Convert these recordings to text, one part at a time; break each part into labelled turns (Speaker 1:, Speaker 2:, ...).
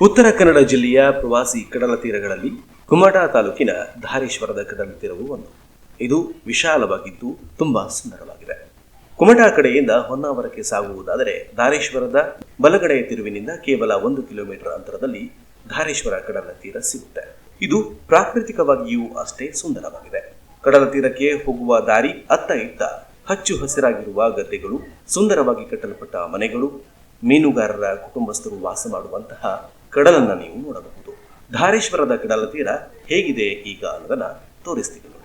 Speaker 1: ಉತ್ತರ ಕನ್ನಡ ಜಿಲ್ಲೆಯ ಪ್ರವಾಸಿ ಕಡಲ ತೀರಗಳಲ್ಲಿ ಕುಮಟಾ ತಾಲೂಕಿನ ಧಾರೇಶ್ವರದ ಕಡಲ ತೀರವು ಒಂದು. ಇದು ವಿಶಾಲವಾಗಿದ್ದು ತುಂಬಾ ಸುಂದರವಾಗಿದೆ. ಕುಮಟಾ ಕಡೆಯಿಂದ ಹೊನ್ನಾವರಕ್ಕೆ ಸಾಗುವುದಾದರೆ ಧಾರೇಶ್ವರದ ಬಲಗಡೆಯ ತಿರುವಿನಿಂದ ಕೇವಲ ಒಂದು ಕಿಲೋಮೀಟರ್ ಅಂತರದಲ್ಲಿ ಧಾರೇಶ್ವರ ಕಡಲ ತೀರ ಸಿಗುತ್ತೆ. ಇದು ಪ್ರಾಕೃತಿಕವಾಗಿಯೂ ಅಷ್ಟೇ ಸುಂದರವಾಗಿದೆ. ಕಡಲ ತೀರಕ್ಕೆ ಹೋಗುವ ದಾರಿ ಅತ್ತ ಇತ್ತ ಹಚ್ಚು ಹಸಿರಾಗಿರುವ ಗದ್ದೆಗಳು, ಸುಂದರವಾಗಿ ಕಟ್ಟಲ್ಪಟ್ಟ ಮನೆಗಳು, ಮೀನುಗಾರರ ಕುಟುಂಬಸ್ಥರು ವಾಸ ಮಾಡುವಂತಹ ಕಡಲನ್ನ ನೀವು ನೋಡಬಹುದು. ಧಾರೇಶ್ವರದ ಕಡಲ ತೀರ ಹೇಗಿದೆ? ಈಗ ಅನ್ನೋದನ್ನ ತೋರಿಸ್ತೀವಿ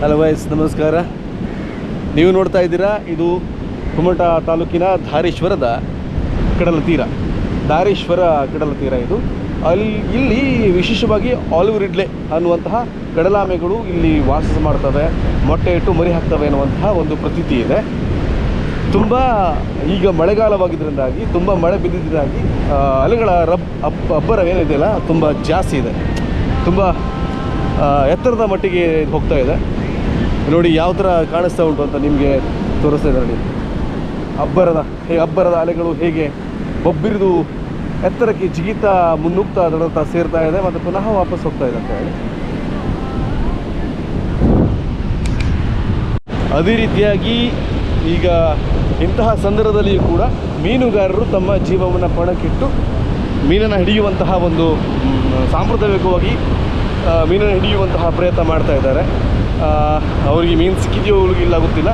Speaker 2: ಹಲೋ ವೈಸ್ ನಮಸ್ಕಾರ. ನೀವು ನೋಡ್ತಾ ಇದ್ದೀರಾ, ಇದು ಕುಮಟ ತಾಲೂಕಿನ ಧಾರೇಶ್ವರದ ಕಡಲ ತೀರ. ಧಾರೇಶ್ವರ ಕಡಲ ತೀರ ಇದು. ಅಲ್ಲಿ ಇಲ್ಲಿ ವಿಶೇಷವಾಗಿ ಆಲಿವ್ ರಿಡ್ಲೆ ಅನ್ನುವಂತಹ ಕಡಲಾಮೆಗಳು ಇಲ್ಲಿ ವಾಸ ಮಾಡ್ತವೆ, ಮೊಟ್ಟೆ ಇಟ್ಟು ಮರಿ ಹಾಕ್ತವೆ ಅನ್ನುವಂತಹ ಒಂದು ಪ್ರತೀತಿ ಇದೆ. ತುಂಬ ಈಗ ಮಳೆಗಾಲವಾಗಿದ್ದರಿಂದಾಗಿ ತುಂಬ ಮಳೆ ಬಿದ್ದಿದ್ದರಿಂದಾಗಿ ಅಲೆಗಳ ರಬ್, ಅಬ್, ಅಬ್ಬರ ಏನಿದೆಯಲ್ಲ, ತುಂಬ ಜಾಸ್ತಿ ಇದೆ. ತುಂಬ ಎತ್ತರದ ಮಟ್ಟಿಗೆ ಹೋಗ್ತಾ ಇದೆ. ನೋಡಿ, ಯಾವ ಥರ ಕಾಣಿಸ್ತಾ ಉಂಟು ಅಂತ ನಿಮಗೆ ತೋರಿಸ್ತಾ ಇದ್ದಾರೆ ನೋಡಿ. ಅಬ್ಬರದ, ಹೇ, ಅಬ್ಬರದ ಅಲೆಗಳು ಹೇಗೆ ಬೊಬ್ಬಿರಿದು ಎತ್ತರಕ್ಕೆ ಜಿಗಿತಾ ಮುನ್ನುಗ್ತಾ ಅದರತ್ತ ಸೇರ್ತಾ ಇದೆ ಮತ್ತು ಪುನಃ ವಾಪಸ್ ಹೋಗ್ತಾ ಇದೆ ಅಂತ ಹೇಳಿ. ಅದೇ ರೀತಿಯಾಗಿ ಈಗ ಇಂತಹ ಸಂದರ್ಭದಲ್ಲಿಯೂ ಕೂಡ ಮೀನುಗಾರರು ತಮ್ಮ ಜೀವವನ್ನು ಪಣಕ್ಕಿಟ್ಟು ಮೀನನ್ನು ಹಿಡಿಯುವಂತಹ ಒಂದು ಸಾಂಪ್ರದಾಯಿಕವಾಗಿ ಮೀನನ್ನು ಹಿಡಿಯುವಂತಹ ಪ್ರಯತ್ನ ಮಾಡ್ತಾ ಇದ್ದಾರೆ. ಅವರಿಗೆ ಮೀನು ಸಿಕ್ಕಿದೆಯೋ ಇಲ್ಲ ಗೊತ್ತಿಲ್ಲ.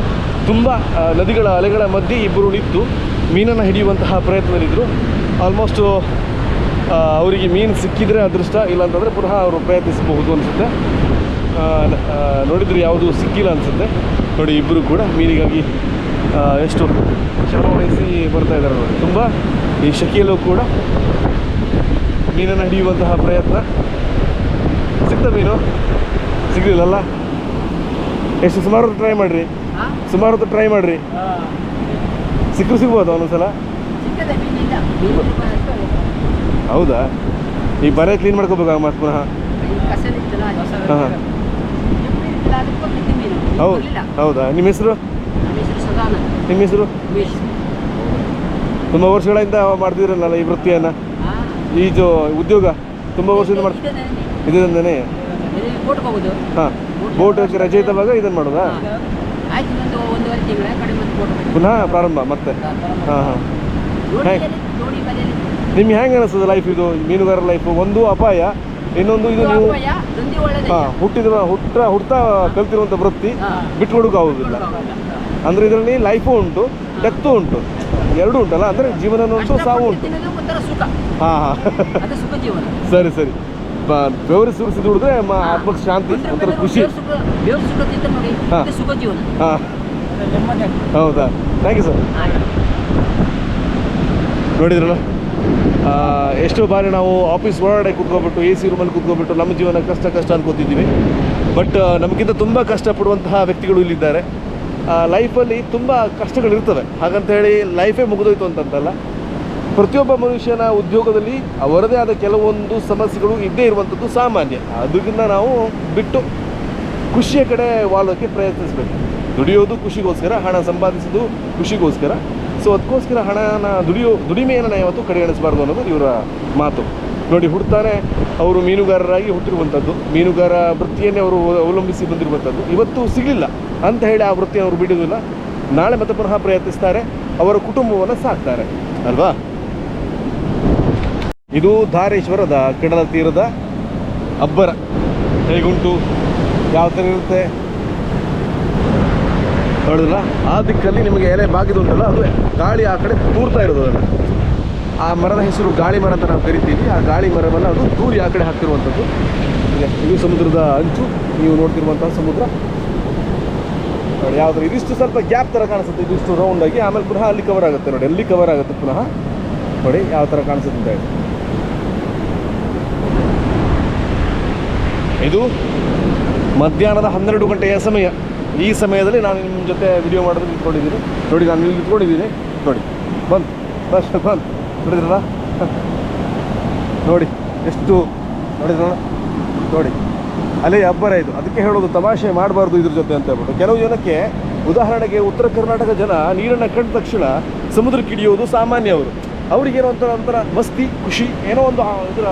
Speaker 2: ತುಂಬ ನದಿಗಳ ಅಲೆಗಳ ಮಧ್ಯೆ ಇಬ್ಬರು ನಿಂತು ಮೀನನ್ನು ಹಿಡಿಯುವಂತಹ ಪ್ರಯತ್ನದಲ್ಲಿದ್ದರು ಆಲ್ಮೋಸ್ಟು ಅವರಿಗೆ ಮೀನು ಸಿಕ್ಕಿದರೆ ಅದೃಷ್ಟ, ಇಲ್ಲಾಂತಂದರೆ ಪುನಃ ಅವರು ಪ್ರಯತ್ನಿಸಬಹುದು ಅನಿಸುತ್ತೆ. ನೋಡಿದರೆ ಯಾವುದು ಸಿಕ್ಕಿಲ್ಲ ಅನಿಸುತ್ತೆ. ನೋಡಿ ಇಬ್ಬರು ಕೂಡ ಮೀನಿಗಾಗಿ ಎಷ್ಟು ಶ್ರಮ ವಹಿಸಿ ಬರ್ತಾ ಇದ್ದಾರೆ ನೋಡಿ. ತುಂಬ, ಈ ಶಕಿಯಲ್ಲೂ ಕೂಡ ಮೀನನ್ನು ಹಿಡಿಯುವಂತಹ ಪ್ರಯತ್ನ. ಸಿಕ್ತ ಮೀನು? ಸಿಗಲಿಲ್ಲಲ್ಲ? ಎಷ್ಟು ಸುಮಾರು ಹೊತ್ತು ಟ್ರೈ ಮಾಡಿರಿ. ಸುಮಾರು ಹೊತ್ತು ಟ್ರೈ ಮಾಡಿರಿ. ಸಿಕ್ಕರು ಸಿಗ್ಬೋದು ಒಂದೊಂದ್ಸಲ. ಹೌದಾ? ಈಗ ಬರೆ ಕ್ಲೀನ್ ಮಾಡ್ಕೋಬೇಕು ಮತ್ತೆ ಪುನಃ? ಹಾಂ. ಹಾಂ ಹೌದು ಹೌದಾ? ನಿಮ್ಮ ಹೆಸರು?
Speaker 3: ನಮ್ಮ ಹೆಸರು
Speaker 2: ತುಂಬ ವರ್ಷಗಳಿಂದ ಮಾಡ್ತಿದ್ರಲ್ಲ ಈ ವೃತ್ತಿಯನ್ನು? ಈಜು ಉದ್ಯೋಗ? ತುಂಬ ವರ್ಷದಿಂದ ಮಾಡ್ತೀವಿ ಇದರಿಂದನೇ ಹಾಂ. ಬೋಟ್ ರಜೆ ಇದ್ದಾಗ ಇದನ್ನು ಮಾಡೋದಾ?
Speaker 3: ಆಯ್ತು ಒಂದು ಒಂದೂವರೆ ತಿಂಗಳ ಕಡೆ ಮತ್ತೆ ಬೋಟ್
Speaker 2: ಪುನಃ ಪ್ರಾರಂಭ ಮತ್ತೆ? ಹಾಂ ಹಾಂ ಹೇಗೆ?
Speaker 3: ನೋಡಿ
Speaker 2: ನಿಮ್ಗೆ ಹೆಂಗೆ ಅನಿಸ್ತದೆ ಲೈಫ್ ಇದು? ಮೀನುಗಾರ ಲೈಫ್ ಒಂದು ಅಪಾಯ ಇನ್ನೊಂದು ಇದು ನೀವು
Speaker 3: ಒಳ್ಳೆದೇ.
Speaker 2: ಹಾಂ ಹುಟ್ಟಿದ ಹುಟ್ಟ ಹುಡ್ತಾ ಕಲ್ತಿರುವಂಥ ವೃತ್ತಿ ಬಿಟ್ಕೊಡಕ್ ಬಿಟ್ಕೊಡೋಕೆ ಅಂದ್ರೆ ಇದರಲ್ಲಿ ಲೈಫು ಉಂಟು ಡೆತ್ತು ಉಂಟು. ಎರಡೂ ಉಂಟಲ್ಲ ಅಂದರೆ ಜೀವನ ಉಂಟು ಸಾವು ಉಂಟು.
Speaker 3: ಹಾ ಒಂಥರ ಸುಖ.
Speaker 2: ಹಾಂ ಹಾಂ.
Speaker 3: ಅದು ಸುಖ ಜೀವನ.
Speaker 2: ಸರಿ ಸರಿ. ಬೆವರು ಸುರಿಸಿ ದುಡಿದ್ರೆ ಆತ್ಮಕ್ಕೆ ಶಾಂತಿ ಒಂಥರ ಖುಷಿ. ಹಾ. ಹೌದಾ? ಥ್ಯಾಂಕ್ ಯು ಸರ್ ನೋಡಿದ್ರಲ್ಲ? ಎಷ್ಟೋ ಬಾರಿ ನಾವು ಆಫೀಸ್ ಒಳಗಡೆ ಕೂತ್ಕೊಬಿಟ್ಟು ಎ ಸಿ ರೂಮಲ್ಲಿ ಕುತ್ಕೋಬಿಟ್ಟು ನಮ್ಮ ಜೀವನ ಕಷ್ಟ ಕಷ್ಟ ಅನ್ಕೋತಿದ್ದೀವಿ. ಬಟ್ ನಮಗಿಂತ ತುಂಬ ಕಷ್ಟಪಡುವಂತಹ ವ್ಯಕ್ತಿಗಳು ಇಲ್ಲಿದ್ದಾರೆ. ಲೈಫಲ್ಲಿ ತುಂಬ ಕಷ್ಟಗಳಿರ್ತವೆ. ಹಾಗಂತ ಹೇಳಿ ಲೈಫೇ ಮುಗಿದೋಯ್ತು ಅಂತಂತಲ್ಲ. ಪ್ರತಿಯೊಬ್ಬ ಮನುಷ್ಯನ ಉದ್ಯೋಗದಲ್ಲಿ ಅವರದೇ ಆದ ಕೆಲವೊಂದು ಸಮಸ್ಯೆಗಳು ಇದ್ದೇ ಇರುವಂಥದ್ದು ಸಾಮಾನ್ಯ. ಅದರಿಂದ ನಾವು ಬಿಟ್ಟು ಖುಷಿಯ ಕಡೆ ವಾಲೋಕ್ಕೆ ಪ್ರಯತ್ನಿಸಬೇಕು. ದುಡಿಯೋದು ಖುಷಿಗೋಸ್ಕರ ಹಣ ಸಂಪಾದಿಸೋದು ಖುಷಿಗೋಸ್ಕರ ಸೊ ಅದಕ್ಕೋಸ್ಕರ ಹಣನ ದುಡಿಯೋ, ದುಡಿಮೆಯನ್ನು ಯಾವತ್ತೂ ಕಡೆಗಣಿಸಬಾರ್ದು ಅನ್ನೋದು ಇವರ ಮಾತು. ನೋಡಿ ಹುಡ್ತಾನೆ ಅವರು ಮೀನುಗಾರರಾಗಿ ಹುಟ್ಟಿರುವಂಥದ್ದು, ಮೀನುಗಾರ ವೃತ್ತಿಯನ್ನೇ ಅವರು ಅವಲಂಬಿಸಿ ಬಂದಿರುವಂಥದ್ದು. ಇವತ್ತು ಸಿಗಲಿಲ್ಲ. ಅಂತ ಹೇಳಿ ಆ ವೃತ್ತಿಯನ್ನು ಅವರು ಬಿಡೋದಿಲ್ಲ ನಾಳೆ ಮತ್ತೆ ಪುನಃ ಪ್ರಯತ್ನಿಸ್ತಾರೆ, ಅವರ ಕುಟುಂಬವನ್ನು ಸಾಕ್ತಾರೆ. ಅಲ್ವಾ? ಇದು ಧಾರೇಶ್ವರದ ಕಡಲ ತೀರದ ಅಬ್ಬರ. ಹೇಗುಂಟು? ಯಾವ ಥರ ಇರುತ್ತೆ? ನೋಡಿದ್ರಲ್ಲ ಆ ದಿಕ್ಕಲ್ಲಿ ನಿಮಗೆ ಎಲೆ ಬಾಗಿದು ಉಂಟಲ್ಲ, ಅದು ಗಾಳಿ ಆ ಕಡೆ ತೂರ್ತಾ ಇರೋದು ಅದನ್ನು. ಆ ಮರದ ಹೆಸರು ಗಾಳಿ ಮರ ಅಂತ ನಾವು ಕರಿತೀವಿ. ಆ ಗಾಳಿ ಮರವನ್ನು ಅದು ತೂರಿ ಆ ಕಡೆ ಹಾಕ್ತಿರುವಂಥದ್ದು. ಇದೆ ಸಮುದ್ರದ ಅಂಚು. ನೀವು ನೋಡ್ತಿರುವಂತಹ ಸಮುದ್ರ. ನೋಡಿ ಯಾವ್ದು ಇದಿಷ್ಟು ಸ್ವಲ್ಪ ಗ್ಯಾಪ್ ಥರ ಕಾಣಿಸುತ್ತೆ. ಇದಿಷ್ಟು ರೌಂಡ್ ಆಗಿ. ಆಮೇಲೆ ಪುನಃ ಅಲ್ಲಿ ಕವರ್ ಆಗುತ್ತೆ. ನೋಡಿ, ಅಲ್ಲಿ ಕವರ್ ಆಗುತ್ತೆ ಪುನಃ. ನೋಡಿ, ಯಾವ ಥರ ಕಾಣಿಸುತ್ತೆ ಅಂತ ಹೇಳಿ ಇದು ಮಧ್ಯಾಹ್ನದ ಹನ್ನೆರಡು ಗಂಟೆಯ ಸಮಯ. ಈ ಸಮಯದಲ್ಲಿ ನಾನು ನಿಮ್ಮ ಜೊತೆ ವಿಡಿಯೋ ಮಾಡೋದು ನಿಂತ್ಕೊಂಡಿದ್ದೀನಿ. ನೋಡಿ, ನಾನು ಇಲ್ಲಿ ನಿಂತ್ಕೊಂಡಿದ್ದೀನಿ. ನೋಡಿ, ಬಂದು ಫಸ್ಟ್ ಬಂದು. ನೋಡಿದ್ರಲ್ಲ? ನೋಡಿ, ಎಷ್ಟು ನೋಡಿದ್ರ ನೋಡಿ ಅಲ್ಲೇ ಅಬ್ಬರ ಇದು. ಅದಕ್ಕೆ ಹೇಳೋದು ತಮಾಷೆ ಮಾಡಬಾರ್ದು ಇದ್ರ ಜೊತೆ ಅಂತ ಹೇಳ್ಬಿಟ್ಟು. ಕೆಲವು ಜನಕ್ಕೆ ಉದಾಹರಣೆಗೆ ಉತ್ತರ ಕರ್ನಾಟಕ ಜನ ನೀರನ್ನು ಕಂಡ ತಕ್ಷಣ ಸಮುದ್ರಕ್ಕಿಡಿಯೋದು ಸಾಮಾನ್ಯ ಅವರು. ಅವ್ರಿಗೇನೋ ಒಂಥರ ಒಂಥರ ಮಸ್ತಿ, ಖುಷಿ, ಏನೋ ಒಂದು ಇದರ,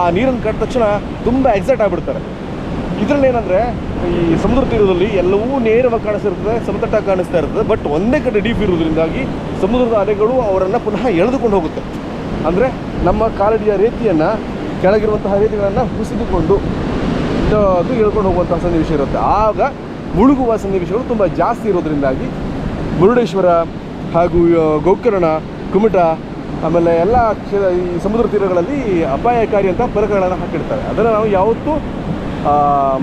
Speaker 2: ಆ ನೀರನ್ನು ಕಟ್ಟ ತಕ್ಷಣ ತುಂಬ ಎಕ್ಸೈಟ್ ಆಗಿಬಿಡ್ತಾರೆ. ಇದರಲ್ಲಿ ಏನಂದರೆ, ಈ ಸಮುದ್ರ ತೀರದಲ್ಲಿ ಎಲ್ಲವೂ ನೇರವಾಗಿ ಕಾಣಿಸ್ತಿರ್ತದೆ ಸಮತಟ್ಟ ಕಾಣಿಸ್ತಾ ಇರ್ತದೆ ಬಟ್ ಒಂದೇ ಕಡೆ ಡೀಪ್ ಇರೋದ್ರಿಂದಾಗಿ ಸಮುದ್ರದ ಅಲೆಗಳು ಅವರನ್ನು ಪುನಃ ಎಳೆದುಕೊಂಡು ಹೋಗುತ್ತೆ. ಅಂದರೆ ನಮ್ಮ ಕಾಲಡಿಯ ರೀತಿಯನ್ನು, ಕೆಳಗಿರುವಂತಹ ರೀತಿಗಳನ್ನು ಹುಸಿದುಕೊಂಡು ಅದು ಎಳ್ಕೊಂಡು ಹೋಗುವಂತಹ ಸನ್ನಿವೇಶ ಇರುತ್ತೆ. ಆಗ ಮುಳುಗುವ ಸನ್ನಿವೇಶಗಳು ತುಂಬ ಜಾಸ್ತಿ ಇರೋದ್ರಿಂದಾಗಿ ಮುರುಡೇಶ್ವರ ಹಾಗೂ ಗೋಕರ್ಣ, ಕುಮಟ ಆಮೇಲೆ ಎಲ್ಲ ಈ ಸಮುದ್ರ ತೀರಗಳಲ್ಲಿ ಅಪಾಯಕಾರಿ ಅಂತ ಪರಕಗಳನ್ನು ಹಾಕಿಡ್ತಾರೆ ಅದನ್ನು ನಾವು ಯಾವತ್ತೂ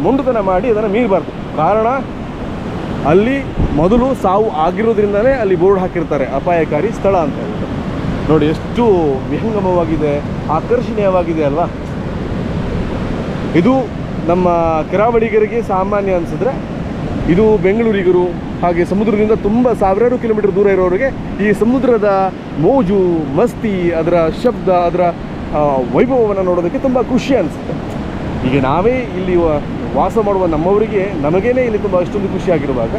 Speaker 2: ಮುಂಡತನ ಮಾಡಿ ಅದನ್ನು ಮೀರಬಾರ್ದು. ಕಾರಣ, ಅಲ್ಲಿ ಮೊದಲು ಸಾವು ಆಗಿರೋದ್ರಿಂದಲೇ ಅಲ್ಲಿ ಬೋರ್ಡ್ ಹಾಕಿರ್ತಾರೆ, ಅಪಾಯಕಾರಿ ಸ್ಥಳ ಅಂತ ಹೇಳಿದ್ರು ನೋಡಿ, ಎಷ್ಟು ವಿಹಂಗಮವಾಗಿದೆ, ಆಕರ್ಷಣೀಯವಾಗಿದೆ ಅಲ್ವಾ? ಇದು ನಮ್ಮ ಕರಾವಳಿಗರಿಗೆ ಸಾಮಾನ್ಯ ಅನಿಸಿದ್ರೆ ಇದು ಬೆಂಗಳೂರಿಗರು ಹಾಗೆ ಸಮುದ್ರದಿಂದ ತುಂಬ ಸಾವಿರಾರು ಕಿಲೋಮೀಟರ್ ದೂರ ಇರೋರಿಗೆ ಈ ಸಮುದ್ರದ ಮೋಜು, ಮಸ್ತಿ, ಅದರ ಶಬ್ದ, ಅದರ ವೈಭವವನ್ನು ನೋಡೋದಕ್ಕೆ ತುಂಬ ಖುಷಿ ಅನಿಸುತ್ತೆ. ಈಗ ನಾವೇ ಇಲ್ಲಿ ವಾಸ ಮಾಡುವ ನಮ್ಮವರಿಗೆ ನಮಗೇನೆ ಇಲ್ಲಿ ತುಂಬ ಅಷ್ಟೊಂದು ಖುಷಿಯಾಗಿರುವಾಗ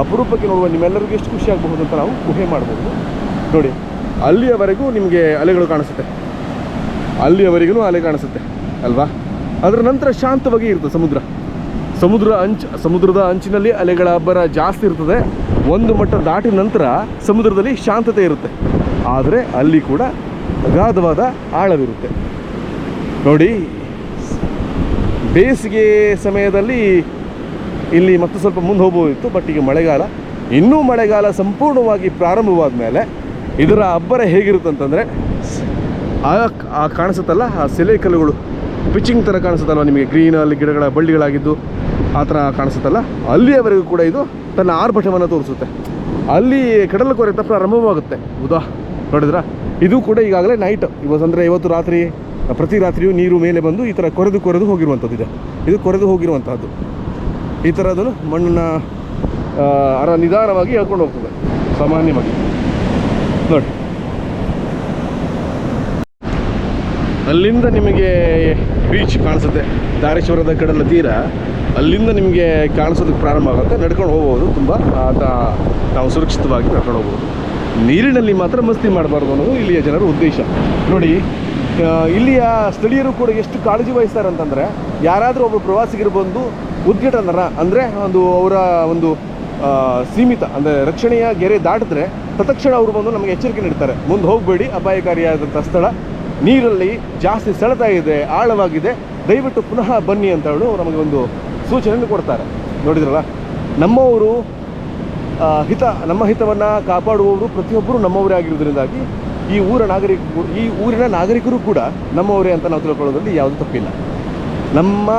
Speaker 2: ಅಪರೂಪಕ್ಕೆ ನೋಡುವ ನಿಮ್ಮೆಲ್ಲರಿಗೂ ಎಷ್ಟು ಖುಷಿ ಆಗಬಹುದು ಅಂತ ನಾವು ಊಹೆ ಮಾಡ್ಬೋದು. ನೋಡಿ, ಅಲ್ಲಿಯವರೆಗೂ ನಿಮಗೆ ಅಲೆಗಳು ಕಾಣಿಸುತ್ತೆ. ಅಲ್ಲಿಯವರೆಗೂ ಅಲೆ ಕಾಣಿಸುತ್ತೆ, ಅಲ್ವಾ? ಅದರ ನಂತರ ಶಾಂತವಾಗಿ ಇರುತ್ತೆ ಸಮುದ್ರ. ಸಮುದ್ರ ಅಂಚ್, ಸಮುದ್ರದ ಅಂಚಿನಲ್ಲಿ ಅಲೆಗಳ ಅಬ್ಬರ ಜಾಸ್ತಿ ಇರ್ತದೆ. ಒಂದು ಮಟ್ಟ ದಾಟಿದ ನಂತರ ಸಮುದ್ರದಲ್ಲಿ ಶಾಂತತೆ ಇರುತ್ತೆ. ಆದರೆ ಅಲ್ಲಿ ಕೂಡ ಅಗಾಧವಾದ ಆಳವಿರುತ್ತೆ. ನೋಡಿ, ಬೇಸಿಗೆ ಸಮಯದಲ್ಲಿ ಇಲ್ಲಿ ಮತ್ತೆ ಸ್ವಲ್ಪ ಮುಂದೆ ಹೋಗ್ಬೋದಿತ್ತು ಬಟ್ ಈಗ ಮಳೆಗಾಲ. ಇನ್ನೂ ಮಳೆಗಾಲ ಸಂಪೂರ್ಣವಾಗಿ ಪ್ರಾರಂಭವಾದ ಮೇಲೆ ಇದರ ಅಬ್ಬರ ಹೇಗಿರುತ್ತೆ ಅಂತಂದರೆ, ಆ ಆ ಕಾಣಿಸುತ್ತಲ್ಲ, ಆ ಸೆಲೆ ಕಲ್ಲುಗಳು. ಪಿಚಿಂಗ್ ಥರ ಕಾಣಿಸುತ್ತಲ್ವ ನಿಮಗೆ? ಗ್ರೀನಲ್ಲಿ ಗಿಡಗಳ ಬಳ್ಳಿಗಳಾಗಿದ್ದು ಆ ಥರ ಕಾಣಿಸುತ್ತಲ್ಲ, ಅಲ್ಲಿಯವರೆಗೂ ಕೂಡ ಇದು ತನ್ನ ಆರ್ಭಟವನ್ನು ತೋರಿಸುತ್ತೆ. ಅಲ್ಲಿ ಕಡಲ ತಪ್ಪ ಪ್ರಾರಂಭವಾಗುತ್ತೆ ಹೌದಾ ನೋಡಿದ್ರಾ? ಇದು ಕೂಡ ಈಗಾಗಲೇ ನೈಟ್ ಇವತ್ತು ಅಂದರೆ ಇವತ್ತು ರಾತ್ರಿ, ಪ್ರತಿ ರಾತ್ರಿಯೂ ನೀರು ಮೇಲೆ ಬಂದು ಈ ಥರ ಕೊರೆದು ಕೊರೆದು ಹೋಗಿರುವಂಥದ್ದು ಇದೆ. ಇದು ಕೊರೆದು ಹೋಗಿರುವಂಥದ್ದು ಈ ಥರದನ್ನು ಮಣ್ಣನ್ನ ಅರ ನಿಧಾನವಾಗಿ ಹೇಳ್ಕೊಂಡು ಹೋಗ್ತದೆ, ಸಾಮಾನ್ಯವಾಗಿ. ನೋಡಿ. ಅಲ್ಲಿಂದ ನಿಮಗೆ ಬೀಚ್ ಕಾಣಿಸುತ್ತೆ. ದಾರೇಶ್ವರದ ಕಡಲ ತೀರ ಅಲ್ಲಿಂದ ನಿಮಗೆ ಕಾಣಿಸೋದಕ್ಕೆ ಪ್ರಾರಂಭ ಆಗುತ್ತೆ. ನಡ್ಕೊಂಡು ಹೋಗ್ಬೋದು. ತುಂಬ ಆತ ನಾವು ಸುರಕ್ಷಿತವಾಗಿ ನಡ್ಕೊಂಡು ಹೋಗ್ಬೋದು. ನೀರಿನಲ್ಲಿ ಮಾತ್ರ ಮಸ್ತಿ ಮಾಡಬಾರ್ದು ಅನ್ನೋದು ಇಲ್ಲಿಯ ಜನರ ಉದ್ದೇಶ. ನೋಡಿ ಇಲ್ಲಿಯ ಸ್ಥಳೀಯರು ಕೂಡ ಎಷ್ಟು ಕಾಳಜಿ ವಹಿಸ್ತಾರೆ ಅಂತಂದರೆ, ಯಾರಾದರೂ ಒಬ್ಬರು ಪ್ರವಾಸಿಗರು ಬಂದು ಉದ್ಘಾಟನರ ಅಂದರೆ ಒಂದು ಅವರ ಒಂದು ಸೀಮಿತ, ಅಂದರೆ ರಕ್ಷಣೆಯ ಗೆರೆ ದಾಟಿದ್ರೆ, ತತ್ಕ್ಷಣ ಅವರು ಬಂದು ನಮಗೆ ಎಚ್ಚರಿಕೆ ನೀಡ್ತಾರೆ. ಮುಂದೆ ಹೋಗಬೇಡಿ ಅಪಾಯಕಾರಿಯಾದಂಥ ಸ್ಥಳ. ನೀರಲ್ಲಿ ಜಾಸ್ತಿ ಸೆಳೆತ ಇದೆ, ಆಳವಾಗಿದೆ. ದಯವಿಟ್ಟು ಪುನಃ ಬನ್ನಿ ಅಂತ ಹೇಳಿ ನಮಗೆ ಒಂದು ಸೂಚನೆಯನ್ನು ಕೊಡ್ತಾರೆ. ನೋಡಿದ್ರಲ್ಲ? ನಮ್ಮವರು ಹಿತ, ನಮ್ಮ ಹಿತವನ್ನು ಕಾಪಾಡುವವರು ಪ್ರತಿಯೊಬ್ಬರು ನಮ್ಮವರೇ ಆಗಿರೋದ್ರಿಂದಾಗಿ ಈ ಊರ ನಾಗರಿಕ, ಈ ಊರಿನ ನಾಗರಿಕರು ಕೂಡ ನಮ್ಮವರೇ ಅಂತ ನಾವು ತಿಳ್ಕೊಳ್ಳೋದ್ರಲ್ಲಿ ಯಾವುದೂ ತಪ್ಪಿಲ್ಲ. ನಮ್ಮ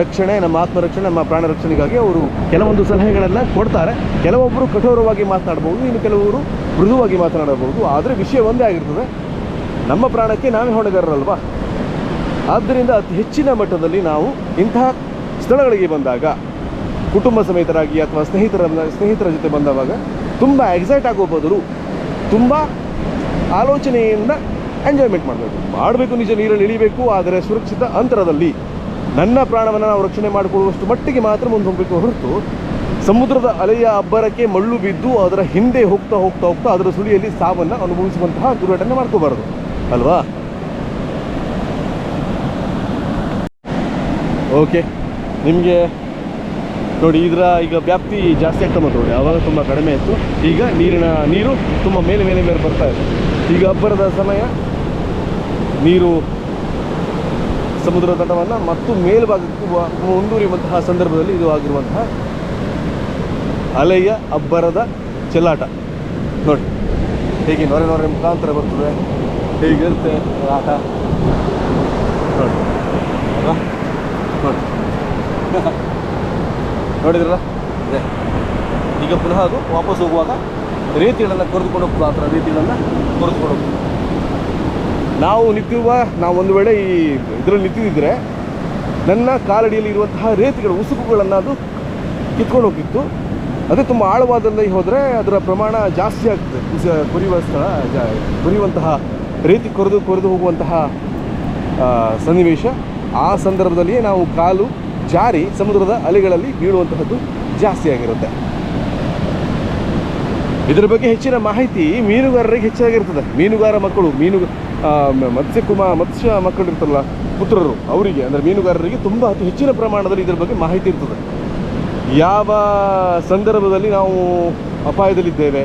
Speaker 2: ರಕ್ಷಣೆ, ನಮ್ಮ ಆತ್ಮರಕ್ಷಣೆ, ನಮ್ಮ ಪ್ರಾಣ ರಕ್ಷಣೆಗಾಗಿ ಅವರು ಕೆಲವೊಂದು ಸಲಹೆಗಳನ್ನು ಕೊಡ್ತಾರೆ. ಕೆಲವೊಬ್ಬರು ಕಠೋರವಾಗಿ ಮಾತನಾಡ್ಬೋದು ಇನ್ನು ಕೆಲವರು ಮೃದುವಾಗಿ ಮಾತನಾಡಬಹುದು. ಆದರೆ ವಿಷಯ ಒಂದೇ ಆಗಿರ್ತದೆ. ನಮ್ಮ ಪ್ರಾಣಕ್ಕೆ ನಾವೇ ಹೊಣೆಗಾರರಲ್ವಾ? ಆದ್ದರಿಂದ ಅತಿ ಹೆಚ್ಚಿನ ಮಟ್ಟದಲ್ಲಿ ನಾವು ಇಂತಹ ಸ್ಥಳಗಳಿಗೆ ಬಂದಾಗ, ಕುಟುಂಬ ಸಮೇತರಾಗಿ ಅಥವಾ ಸ್ನೇಹಿತರ ಸ್ನೇಹಿತರ ಜೊತೆ ಬಂದವಾಗ ತುಂಬ ಎಕ್ಸೈಟ್ ಆಗೋ ಬದಲು ತುಂಬ ಆಲೋಚನೆಯಿಂದ ಎಂಜಾಯ್ಮೆಂಟ್ ಮಾಡಬೇಕು. ಮಾಡಬೇಕು ನಿಜ ನೀರಲ್ಲಿ ಇಳಿಬೇಕು, ಆದರೆ ಸುರಕ್ಷಿತ ಅಂತರದಲ್ಲಿ ನನ್ನ ಪ್ರಾಣವನ್ನು ನಾವು ರಕ್ಷಣೆ ಮಾಡಿಕೊಳ್ಳುವಷ್ಟು ಮಟ್ಟಿಗೆ ಮಾತ್ರ ಮುಂದೆ ಹೋಗಬೇಕು ಹೊರತು ಸಮುದ್ರದ ಅಲೆಯ ಅಬ್ಬರಕ್ಕೆ ಮಳ್ಳು ಬಿದ್ದು ಅದರ ಹಿಂದೆ ಹೋಗ್ತಾ ಹೋಗ್ತಾ ಹೋಗ್ತಾ ಅದರ ಸುಳಿಯಲ್ಲಿ ಸಾವನ್ನು ಅನುಭವಿಸುವಂತಹ ದುರ್ಘಟನೆ ಮಾಡ್ಕೋಬಾರ್ದು. ಅಲ್ವಾ? ಓಕೆ ನಿಮಗೆ ನೋಡಿ, ಇದರ ಈಗ ವ್ಯಾಪ್ತಿ ಜಾಸ್ತಿ ಆಗ್ತಾ ಬಂತು ನೋಡಿ. ಆವಾಗ ತುಂಬ ಕಡಿಮೆ ಇತ್ತು. ಈಗ ನೀರಿನ ನೀರು ತುಂಬ ಮೇಲೆ ಮೇಲೆ ಮೇಲೆ ಬರ್ತಾ ಇದೆ. ಈಗ ಅಬ್ಬರದ ಸಮಯ. ನೀರು ಸಮುದ್ರ ತಟವನ್ನು ಮತ್ತು ಮೇಲ್ಭಾಗಕ್ಕೂ ಮುಂದುವರಿಯುವಂತಹ ಸಂದರ್ಭದಲ್ಲಿ ಇದು ಆಗಿರುವಂತಹ ಅಲೆಯ ಅಬ್ಬರದ ಚೆಲ್ಲಾಟ. ನೋಡಿ, ಹೇಗೆ ನೊರೆ ನೊರೆ ಮುಖಾಂತರ ಬರ್ತದೆ. ಹೇಗಿರುತ್ತೆ ಆಟ? ನೋಡಿ. ನೋಡಿ. ನೋಡಿದ್ರಲ್ಲ? ಅದೇ ಈಗ ಪುನಃ ಅದು ವಾಪಸ್ ಹೋಗುವಾಗ ರೀತಿಗಳನ್ನು ಕೊರೆದುಕೊಂಡು ಹೋಗ್ತದೆ ಆ ಥರ ರೀತಿಗಳನ್ನು ಕೊರೆದುಕೊಂಡು ಹೋಗ್ತದೆ ನಾವು ನಿಂತಿರುವ ನಾವು ಒಂದು ವೇಳೆ ಈ ಇದರಲ್ಲಿ ನಿಂತಿದ್ದರೆ ನನ್ನ ಕಾಲಡಿಯಲ್ಲಿ ಇರುವಂತಹ ರೇತಿಗಳು ಉಸುಕುಗಳನ್ನು ಅದು ಕಿತ್ಕೊಂಡು ಹೋಗಿತ್ತು ಅದೇ ತುಂಬ ಆಳವಾದಲ್ಲಿ ಹೋದರೆ ಅದರ ಪ್ರಮಾಣ ಜಾಸ್ತಿ ಆಗ್ತದೆ. ಕುಸಿಯ ಕುರಿಯುವ ಸ್ಥಳ ಜ ಕೊರಿಯುವಂತಹ ರೀತಿ ಕೊರೆದು ಕೊರೆದು ಹೋಗುವಂತಹ ಸನ್ನಿವೇಶ. ಆ ಸಂದರ್ಭದಲ್ಲಿಯೇ ನಾವು ಕಾಲು ಜಾರಿ ಸಮುದ್ರದ ಅಲೆಗಳಲ್ಲಿ ಬೀಳುವಂತಹದ್ದು ಜಾಸ್ತಿ ಆಗಿರುತ್ತೆ. ಇದರ ಬಗ್ಗೆ ಹೆಚ್ಚಿನ ಮಾಹಿತಿ ಮೀನುಗಾರರಿಗೆ ಹೆಚ್ಚಾಗಿರ್ತದೆ. ಮೀನುಗಾರ ಮಕ್ಕಳು, ಮೀನು ಮತ್ಸ್ಯ ಕುಮ ಮತ್ಸ್ಯ ಮಕ್ಕಳು ಇರ್ತಾರಲ್ಲ ಪುತ್ರರು, ಅವರಿಗೆ, ಅಂದರೆ ಮೀನುಗಾರರಿಗೆ ತುಂಬ ಅತಿ ಹೆಚ್ಚಿನ ಪ್ರಮಾಣದಲ್ಲಿ ಇದರ ಬಗ್ಗೆ ಮಾಹಿತಿ ಇರ್ತದೆ. ಯಾವ ಸಂದರ್ಭದಲ್ಲಿ ನಾವು ಅಪಾಯದಲ್ಲಿದ್ದೇವೆ,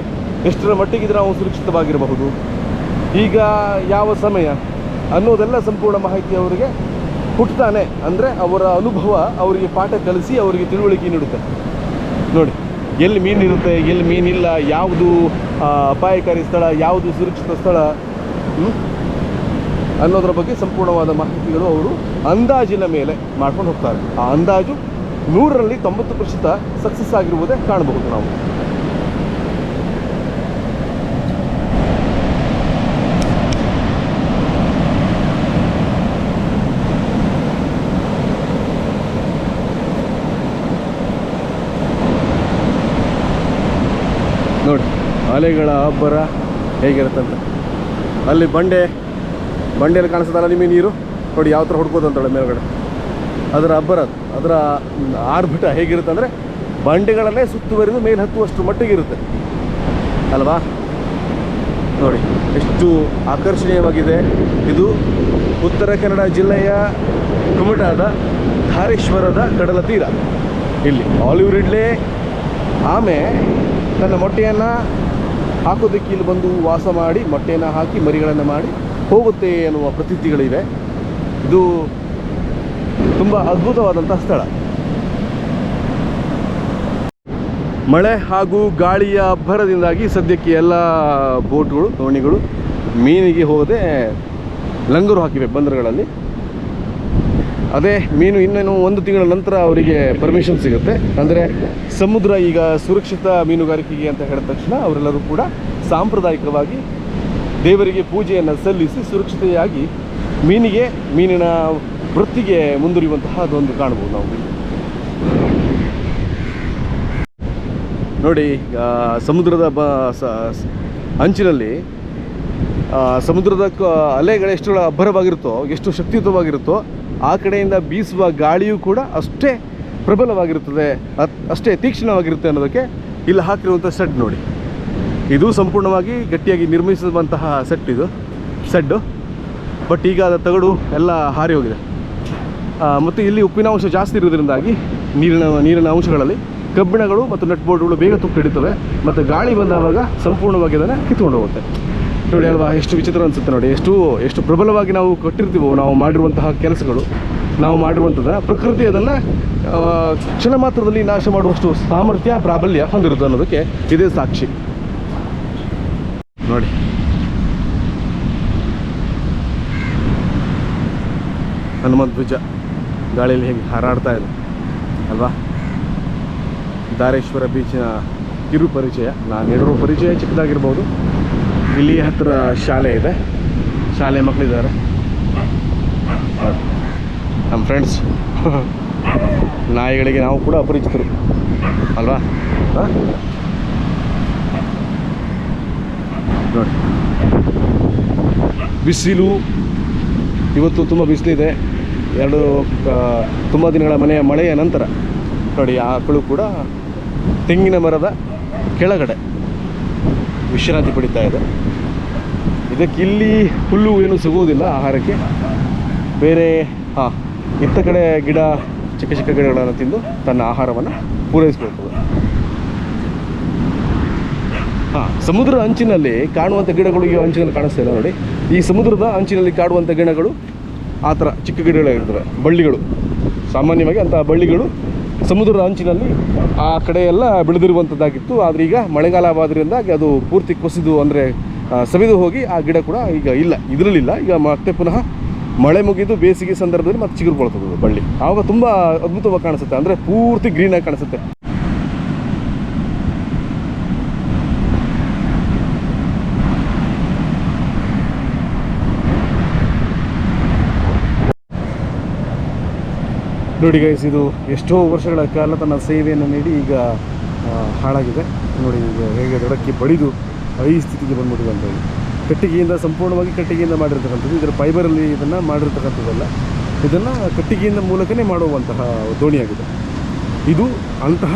Speaker 2: ಎಷ್ಟರ ಮಟ್ಟಿಗೆ ನಾವು ಸುರಕ್ಷಿತವಾಗಿರಬಹುದು ಈಗ ಯಾವ ಸಮಯ ಅನ್ನೋದೆಲ್ಲ ಸಂಪೂರ್ಣ ಮಾಹಿತಿ ಅವರಿಗೆ ಹುಟ್ಟುತ್ತಾನೆ ಅಂದರೆ ಅವರ ಅನುಭವ ಅವರಿಗೆ ಪಾಠ ಕಲಿಸಿ ಅವರಿಗೆ ತಿಳುವಳಿಕೆ ನೀಡುತ್ತೆ. ನೋಡಿ, ಎಲ್ಲಿ ಮೀನಿರುತ್ತೆ ಎಲ್ಲಿ ಮೀನಿಲ್ಲ ಯಾವುದು ಅಪಾಯಕಾರಿ ಸ್ಥಳ, ಯಾವುದು ಸುರಕ್ಷಿತ ಸ್ಥಳ ಅನ್ನೋದ್ರ ಬಗ್ಗೆ ಸಂಪೂರ್ಣವಾದ ಮಾಹಿತಿಗಳು ಅವರು ಅಂದಾಜಿನ ಮೇಲೆ ಮಾಡ್ಕೊಂಡು ಹೋಗ್ತಾರೆ. ಆ ಅಂದಾಜು ನೂರರಲ್ಲಿ ತೊಂಬತ್ತು ಪ್ರತಿಶತ ಸಕ್ಸಸ್ ಆಗಿರುವುದೇ ಕಾಣಬಹುದು ನಾವು. ನೋಡಿ ಅಲೆಗಳ ಅಬ್ಬರ ಹೇಗಿರುತ್ತಂತ. ಅಲ್ಲಿ ಬಂಡೆ, ಬಂಡೆಯಲ್ಲಿ ಕಾಣಿಸ್ತದಲ್ಲ ನಿಮಗೆ ನೀರು? ನೋಡಿ, ಯಾವ ಥರ ಹುಡ್ಕೋದಂತೇಳೆ ಮೇಲ್ಗಡೆ. ಅದರ ಅಬ್ಬರ, ಅದರ ಆರ್ಬಿಟ ಹೇಗಿರುತ್ತೆ ಅಂದರೆ ಬಂಡೆಗಳನ್ನೇ ಸುತ್ತುವರಿದು ಮೇಲೆ ಹತ್ತುವಷ್ಟು ಮಟ್ಟಿಗೆ ಇರುತ್ತೆ. ಅಲ್ವಾ? ನೋಡಿ, ಎಷ್ಟು ಆಕರ್ಷಣೀಯವಾಗಿದೆ. ಇದು ಉತ್ತರ ಕನ್ನಡ ಜಿಲ್ಲೆಯ ಕುಮಟಾದ ಧಾರೇಶ್ವರದ ಕಡಲ ತೀರ. ಇಲ್ಲಿ ಆಲಿವ್ ರಿಡ್ಲೆ, ಆಮೆ ತನ್ನ ಮೊಟ್ಟೆಯನ್ನು ಹಾಕೋದಕ್ಕೆ ಇಲ್ಲಿ ಬಂದು ವಾಸ ಮಾಡಿ, ಮೊಟ್ಟೆಯನ್ನು ಹಾಕಿ ಮರಿಗಳನ್ನು ಮಾಡಿ ಹೋಗುತ್ತೆ ಎನ್ನುವ ಪ್ರತೀತಿಗಳಿವೆ. ಇದು ತುಂಬ ಅದ್ಭುತವಾದಂಥ ಸ್ಥಳ. ಮಳೆ ಹಾಗೂ ಗಾಳಿಯ ಅಬ್ಬರದಿಂದಾಗಿ ಸದ್ಯಕ್ಕೆ ಎಲ್ಲ ಬೋಟ್ಗಳು, ದೋಣಿಗಳು ಮೀನಿಗೆ ಹೋಗದೆ ಲಂಗರು ಹಾಕಿವೆ ಬಂದರುಗಳಲ್ಲಿ. ಅದೇ ಮೀನು ಇನ್ನೇನು ಒಂದು ತಿಂಗಳ ನಂತರ ಅವರಿಗೆ ಪರ್ಮಿಷನ್ ಸಿಗುತ್ತೆ. ಅಂದರೆ ಸಮುದ್ರ ಈಗ ಸುರಕ್ಷಿತ ಮೀನುಗಾರಿಕೆಗೆ ಅಂತ ಹೇಳಿದ ತಕ್ಷಣ ಅವರೆಲ್ಲರೂ ಕೂಡ ಸಾಂಪ್ರದಾಯಿಕವಾಗಿ ದೇವರಿಗೆ ಪೂಜೆಯನ್ನು ಸಲ್ಲಿಸಿ ಸುರಕ್ಷತೆಯಾಗಿ ಮೀನಿಗೆ, ಮೀನಿನ ವೃತ್ತಿಗೆ ಮುಂದುವರಿಯುವಂತಹ ಅದೊಂದು ಕಾಣ್ಬೋದು ನಾವು. ನೋಡಿ ಸಮುದ್ರದ ಬ ಅಂಚಿನಲ್ಲಿ ಸಮುದ್ರದ ಅಲೆಗಳು ಎಷ್ಟು ಅಬ್ಬರವಾಗಿರುತ್ತೋ ಎಷ್ಟು ಶಕ್ತಿಯುತವಾಗಿರುತ್ತೋ ಆ ಕಡೆಯಿಂದ ಬೀಸುವ ಗಾಳಿಯೂ ಕೂಡ ಅಷ್ಟೇ ಪ್ರಬಲವಾಗಿರುತ್ತದೆ ಅಷ್ಟೇ ತೀಕ್ಷ್ಣವಾಗಿರುತ್ತೆ ಅನ್ನೋದಕ್ಕೆ ಇಲ್ಲಿ ಹಾಕಿರುವಂಥ ಸೆಡ್ ನೋಡಿ. ಇದು ಸಂಪೂರ್ಣವಾಗಿ ಗಟ್ಟಿಯಾಗಿ ನಿರ್ಮಿಸಿರುವಂತಹ ಸೆಟ್ ಇದು ಸೆಡ್ಡು ಬಟ್ ಈಗ ಅದರ ತಗಡು ಎಲ್ಲ ಹಾರಿ ಹೋಗಿದೆ. ಮತ್ತು ಇಲ್ಲಿ ಉಪ್ಪಿನ ಅಂಶ ಜಾಸ್ತಿ ಇರೋದ್ರಿಂದಾಗಿ ನೀರಿನ ನೀರಿನ ಅಂಶಗಳಲ್ಲಿ ಕಬ್ಬಿಣಗಳು ಮತ್ತು ನಟ್ ಬೋರ್ಡ್ಗಳು ಬೇಗ ತುಕ್ಕು ಹಿಡಿತವೆ ಮತ್ತು ಗಾಳಿ ಬಂದಾವಾಗ ಸಂಪೂರ್ಣವಾಗಿ ಅದನ್ನು ಕಿತ್ಕೊಂಡು ಹೋಗುತ್ತೆ. ನೋಡಿ ಅಲ್ವಾ, ಎಷ್ಟು ವಿಚಿತ್ರ ಅನಿಸುತ್ತೆ ನೋಡಿ. ಎಷ್ಟು ಎಷ್ಟು ಪ್ರಬಲವಾಗಿ ನಾವು ಕೊಟ್ಟಿರ್ತೀವೋ, ನಾವು ಮಾಡಿರುವಂತಹ ಕೆಲಸಗಳು, ನಾವು ಮಾಡಿರುವಂಥದ್ದನ್ನು ಪ್ರಕೃತಿ ಅದನ್ನು ಕ್ಷಣ ಮಾತ್ರದಲ್ಲಿ ನಾಶ ಮಾಡುವಷ್ಟು ಸಾಮರ್ಥ್ಯ, ಪ್ರಾಬಲ್ಯ ಹೊಂದಿರುತ್ತೆ ಅನ್ನೋದಕ್ಕೆ ಇದೇ ಸಾಕ್ಷಿ. ನೋಡಿ. ಹನುಮಂತ ಭುಜ ಗಾಳಿಯಲ್ಲಿ ಹೇಗೆ ಹಾರಾಡ್ತಾ ಇದೆ, ಅಲ್ವಾ? ದಾರೇಶ್ವರ ಬೀಚಿನ ಕಿರು ಪರಿಚಯ ನಾನು ನೀಡಿರೋ ಪರಿಚಯ ಚಿಕ್ಕದಾಗಿರ್ಬೋದು. ಇಲ್ಲಿ ಹತ್ರ ಶಾಲೆ ಇದೆ. ಶಾಲೆ ಮಕ್ಕಳಿದ್ದಾರೆ. ನಮ್ಮ ಫ್ರೆಂಡ್ಸ್ ನಾಯಿಗಳಿಗೆ ನಾವು ಕೂಡ ಅಪರಿಚಿತರು. ಅಲ್ವಾ? ನೋಡಿ. ಬಿಸಿಲು ಇವತ್ತು ತುಂಬ ಬಿಸಿಲಿದೆ. ಎರಡು ತುಂಬ ದಿನಗಳ ಮನೆಯ ಮಳೆಯ ನಂತರ ನೋಡಿ ಆಕಳು ಕೂಡ ತೆಂಗಿನ ಮರದ ಕೆಳಗಡೆ ವಿಶ್ರಾಂತಿ ಪಡಿತಾ ಇದೆ. ಇದಕ್ಕೆ ಇಲ್ಲಿ ಹುಲ್ಲು ಏನು ಸಿಗುವುದಿಲ್ಲ ಆಹಾರಕ್ಕೆ. ಬೇರೆ, ಹಾಂ, ಇತ್ತ ಕಡೆ ಗಿಡ, ಚಿಕ್ಕ ಚಿಕ್ಕ ಗಿಡಗಳನ್ನು ತಿಂದು ತನ್ನ ಆಹಾರವನ್ನು ಪೂರೈಸ್ಕೊಳ್ತದೆ. ಹಾಂ, ಸಮುದ್ರ ಅಂಚಿನಲ್ಲಿ ಕಾಣುವಂಥ ಗಿಡಗಳು ಈ ಅಂಚಿನಲ್ಲಿ ಕಾಣಿಸ್ತಾ ಇಲ್ಲ ನೋಡಿ. ಈ ಸಮುದ್ರದ ಅಂಚಿನಲ್ಲಿ ಕಾಡುವಂಥ ಗಿಡಗಳು ಆ ಥರ ಚಿಕ್ಕ ಗಿಡಗಳಾಗಿರ್ತವೆ ಬಳ್ಳಿಗಳು. ಸಾಮಾನ್ಯವಾಗಿ ಅಂತಹ ಬಳ್ಳಿಗಳು ಸಮುದ್ರದ ಅಂಚಿನಲ್ಲಿ ಆ ಕಡೆಯೆಲ್ಲ ಬೆಳೆದಿರುವಂಥದ್ದಾಗಿತ್ತು ಆದರೆ ಈಗ ಮಳೆಗಾಲವಾದ್ರಿಂದಾಗಿ ಅದು ಪೂರ್ತಿ ಕುಸಿದು ಅಂದರೆ ಸವಿದು ಹೋಗಿ ಆ ಗಿಡ ಕೂಡ ಈಗ ಇಲ್ಲ, ಇದರಲ್ಲಿಲ್ಲ. ಈಗ ಮತ್ತೆ ಪುನಃ ಮಳೆ ಮುಗಿದು ಬೇಸಿಗೆ ಸಂದರ್ಭದಲ್ಲಿ ಮತ್ತೆ ಚಿಗುರು ಕೊಳ್ತದ ಬಳ್ಳಿ. ಆವಾಗ ತುಂಬ ಅದ್ಭುತವಾಗಿ ಕಾಣಿಸುತ್ತೆ. ಅಂದರೆ ಪೂರ್ತಿ ಗ್ರೀನಾಗಿ ಕಾಣಿಸುತ್ತೆ. ನೋಡಿ ಗೈಸ್ ಇದು ಎಷ್ಟೋ ವರ್ಷಗಳ ಕಾಲ ತನ್ನ ಸೇವೆಯನ್ನು ನೀಡಿ ಈಗ ಹಾಳಾಗಿದೆ. ನೋಡಿ ಈಗ ಹೇಗೆ ದೊಡಕ್ಕೆ ಬಡಿದು ಈ ಸ್ಥಿತಿಗೆ ಕಟ್ಟಿಗೆಯಿಂದ ಸಂಪೂರ್ಣವಾಗಿ ಕಟ್ಟಿಗೆಯಿಂದ ಮಾಡಿರ್ತಕ್ಕಂಥದ್ದು. ಇದರ ಫೈಬರಲ್ಲಿ ಇದನ್ನು ಮಾಡಿರ್ತಕ್ಕಂಥದ್ದಲ್ಲ. ಇದನ್ನು ಕಟ್ಟಿಗೆಯಿಂದ ಮೂಲಕನೇ ಮಾಡುವಂತಹ ದೋಣಿಯಾಗಿದೆ. ಇದು ಅಂತಹ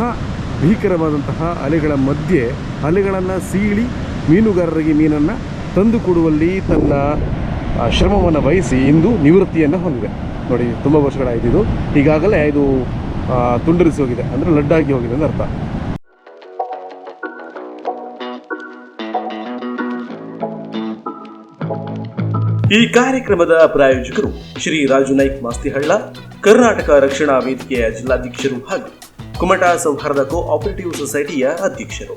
Speaker 2: ಭೀಕರವಾದಂತಹ ಅಲೆಗಳ ಮಧ್ಯೆ ಅಲೆಗಳನ್ನು ಸೀಳಿ ಮೀನುಗಾರರಿಗೆ ಮೀನನ್ನು ತಂದು ಕೊಡುವಲ್ಲಿ ತನ್ನ ಶ್ರಮವನ್ನು ವಹಿಸಿ ಇಂದು ನಿವೃತ್ತಿಯನ್ನು ಹೊಂದಿದೆ. ನೋಡಿ, ತುಂಬ ವರ್ಷಗಳಾಯಿತು ಇದು. ಈಗಾಗಲೇ ಇದು ತುಂಡರಿಸಿ ಹೋಗಿದೆ. ಅಂದರೆ ಲಡ್ಡಾಗಿ ಹೋಗಿದೆ ಅಂತ ಅರ್ಥ.
Speaker 1: ಈ ಕಾರ್ಯಕ್ರಮದ ಪ್ರಾಯೋಜಕರು ಶ್ರೀ ರಾಜು ನಾಯ್ಕ್ ಮಾಸ್ತಿಹಳ್ಳ, ಕರ್ನಾಟಕ ರಕ್ಷಣಾ ವೇದಿಕೆಯ ಜಿಲ್ಲಾಧ್ಯಕ್ಷರು ಹಾಗೂ ಕುಮಟಾ ಸೌಹಾರ್ದ ಕೋಆಪರೇಟಿವ್ ಸೊಸೈಟಿಯ ಅಧ್ಯಕ್ಷರು.